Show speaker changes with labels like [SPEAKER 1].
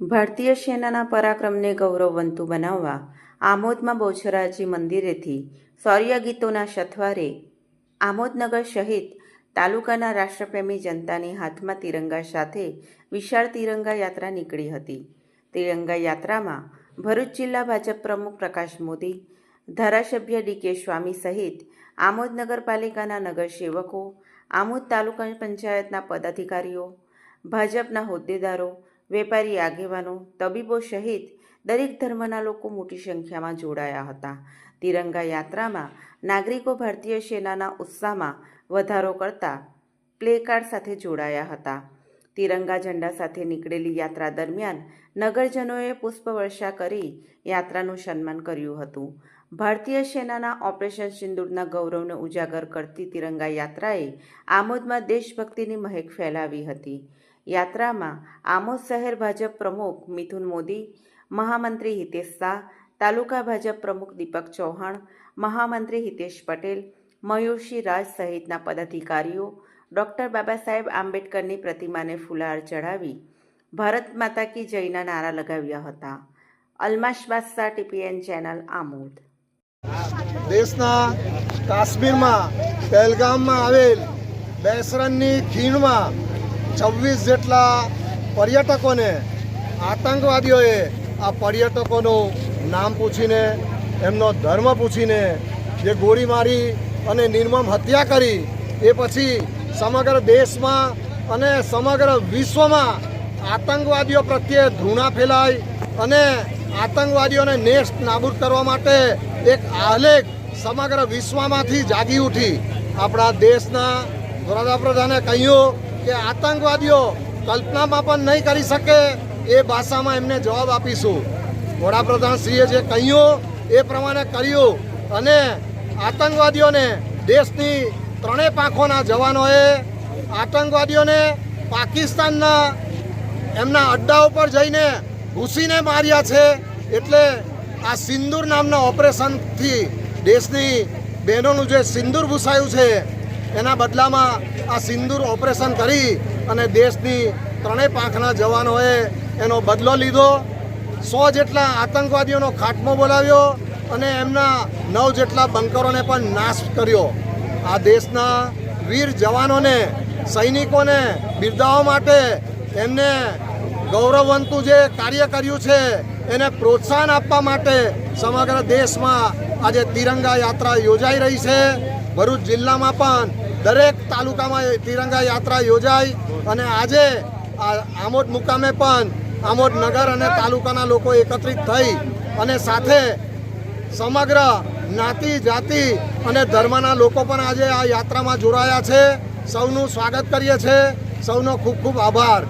[SPEAKER 1] ભારતીય સેનાના પરાક્રમને ગૌરવવંતું બનાવવા, આમોદમાં બોછરાજી મંદિરેથી શૌર્ય ગીતોના સથવારે આમોદનગર સહિત તાલુકાના રાષ્ટ્રપ્રેમી જનતાની હાથમાં તિરંગા સાથે વિશાળ તિરંગા યાત્રા નીકળી હતી. તિરંગા યાત્રામાં ભરૂચ જિલ્લા ભાજપ પ્રમુખ પ્રકાશ મોદી, ધારાસભ્ય ડી કે સ્વામી સહિત આમોદ નગરપાલિકાના નગરસેવકો, આમોદ તાલુકા પંચાયતના પદાધિકારીઓ, ભાજપના હોદ્દેદારો વેપારી આગેવાનો, તબીબો સહિત દરેક ધર્મના લોકો મોટી સંખ્યામાં જોડાયા હતા. તિરંગા યાત્રામાં નાગરિકો ભારતીય સેનાના ઉત્સાહમાં વધારો કરતા પ્લેકાર્ડ સાથે જોડાયા હતા. તિરંગા ઝંડા સાથે નીકળેલી યાત્રા દરમિયાન નગરજનોએ પુષ્પવર્ષા કરી યાત્રાનું સન્માન કર્યું હતું. ભારતીય સેનાના ઓપરેશન સિંદૂરના ગૌરવને ઉજાગર કરતી તિરંગા યાત્રાએ આમોદમાં દેશભક્તિની મહેક ફેલાવી હતી. યાત્રામાં આમોદ શહેર ભાજપ પ્રમુખ મિથુન મોદી, મહામંત્રી હિતેશ શાહ, તાલુકા ભાજપ પ્રમુખ દીપક ચૌહાણ, મહામંત્રી હિતેશ પટેલ મયુરશી રાજ સહિતના પદાધિકારીઓ, ડૉક્ટર બાબા સાહેબ આંબેડકરની પ્રતિમાને ફુલહાર ચઢાવી ભારત માતા કી જયના નારા લગાવ્યા હતા. અલ્માશ બાદશાહ, ટીપીએન ચેનલ, આમોદ.
[SPEAKER 2] દેશના કાશ્મીરમાં, પહેલગામમાં આવેલ બેસરનની ખીણમાં છવ્વીસ જેટલા પર્યટકોને, આતંકવાદીઓએ આ પર્યટકોનું નામ પૂછીને, એમનો ધર્મ પૂછીને જે ગોળી મારી અને નિર્મમ હત્યા કરી, એ પછી સમગ્ર દેશમાં અને સમગ્ર વિશ્વમાં આતંકવાદીઓ પ્રત્યે ધૂણા ફેલાય અને આતંકવાદીઓને નેસ્ત નાબૂદ કરવા માટે એક આલેખ સમગ્ર વિશ્વમાંથી જાગી ઉઠી. આપણા દેશના વડાપ્રધાને કહ્યું કે આતંકવાદીઓ કલ્પનામાં પણ નહીં કરી શકે એ ભાષામાં એમને જવાબ આપીશું. વડાપ્રધાન શ્રીએ જે કહ્યું એ પ્રમાણે કર્યું અને આતંકવાદીઓને દેશની ત્રણેય પાંખોના જવાનોએ આતંકવાદીઓને પાકિસ્તાનના એમના અડ્ડા ઉપર જઈને ઘૂસીને માર્યા છે એટલે આ સિંદૂર નામના ઓપરેશનથી દેશની બહેનોનું જે સિંદૂર ભૂસાયું છે એના બદલામાં આ સિંદૂર ઓપરેશન કરી અને દેશની ત્રણેય પાંખના જવાનોએ એનો બદલો લીધો. સો જેટલા આતંકવાદીઓનો ખાટમો બોલાવ્યો અને એમના નવ જેટલા બંકરોને પણ નાશ કર્યો. આ દેશના વીર જવાનોને, સૈનિકોને બિરદાવવા માટે એમને ગૌરવવંતું જે કાર્ય કર્યું છે, એને પ્રોત્સાહન આપવા માટે સમગ્ર દેશમાં આજે તિરંગા યાત્રા યોજાઈ રહી છે. ભરૂચ જિલ્લામાં પણ દરેક તાલુકામાં તિરંગા યાત્રા યોજાઈ અને આજે આમોદ મુકામે પણ આમોદ નગર અને તાલુકાના લોકો એકત્રિત થઈ અને સાથે સમગ્ર જ્ઞાતિ જાતિ અને ધર્મના લોકો પણ આજે આ યાત્રામાં જોડાયા છે. સૌનું સ્વાગત કરીએ છીએ. સૌનો ખૂબ ખૂબ આભાર.